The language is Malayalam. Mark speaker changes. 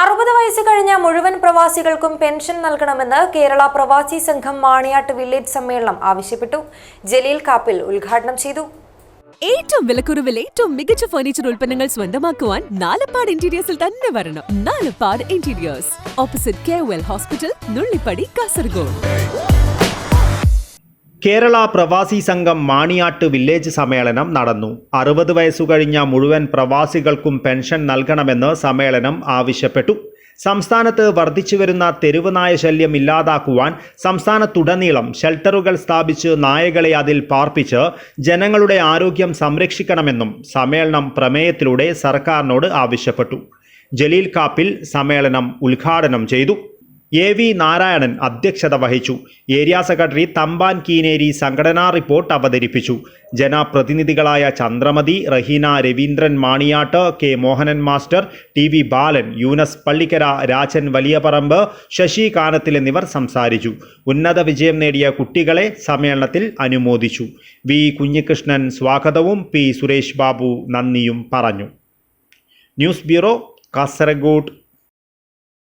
Speaker 1: അറുപത് വയസ്സ് കഴിഞ്ഞ മുഴുവൻ പ്രവാസികൾക്കും പെൻഷൻ നൽകണമെന്ന് കേരള പ്രവാസി സംഘം മാണിയാട്ട് വില്ലേജ് സമ്മേളനം ആവശ്യപ്പെട്ടു. ജലീൽ കാപ്പിൽ ഉദ്ഘാടനം ചെയ്തു.
Speaker 2: ഏറ്റവും വിലക്കുറവിൽ ഏറ്റവും മികച്ച ഫർണിച്ചർ ഉൽപ്പന്നങ്ങൾ സ്വന്തമാക്കുവാൻ നാലപ്പാട് ഇന്റീരിയേഴ്സിൽ തന്നെ വരണം. Nalappad interiors opposite K hospital Nullippady Kasaragod
Speaker 3: Kerala Pravasi Sangham Maniyat village സമ്മേളനം നടന്നു. അറുപത് വയസ്സു കഴിഞ്ഞ മുഴുവൻ പ്രവാസികൾക്കും പെൻഷൻ നൽകണമെന്ന് സമ്മേളനം ആവശ്യപ്പെട്ടു. സംസ്ഥാനത്ത് വർദ്ധിച്ചുവരുന്ന തെരുവ് നായ ശല്യം ഇല്ലാതാക്കുവാൻ സംസ്ഥാനത്തുടനീളം ഷെൽട്ടറുകൾ സ്ഥാപിച്ച് നായകളെ അതിൽ പാർപ്പിച്ച് ജനങ്ങളുടെ ആരോഗ്യം സംരക്ഷിക്കണമെന്നും സമ്മേളനം പ്രമേയത്തിലൂടെ സർക്കാരിനോട് ആവശ്യപ്പെട്ടു. ജലീൽ കാപ്പിൽ സമ്മേളനം ഉദ്ഘാടനം ചെയ്തു. എ വി നാരായണൻ അധ്യക്ഷത വഹിച്ചു. ഏരിയ സെക്രട്ടറി തമ്പാൻ കീനേരി സംഘടനാ റിപ്പോർട്ട് അവതരിപ്പിച്ചു. ജനപ്രതിനിധികളായ Chandramathi Raheena Raveendran Maniyat K Mohanan master T V Balan Younus Pallikkara Rajan Valiyaparamba Sasi Kanathil എന്നിവർ സംസാരിച്ചു. ഉന്നത വിജയം നേടിയ കുട്ടികളെ സമ്മേളനത്തിൽ അനുമോദിച്ചു. വി കുഞ്ഞികൃഷ്ണൻ സ്വാഗതവും പി സുരേഷ് ബാബു നന്ദിയും പറഞ്ഞു. News bureau Kasaragod.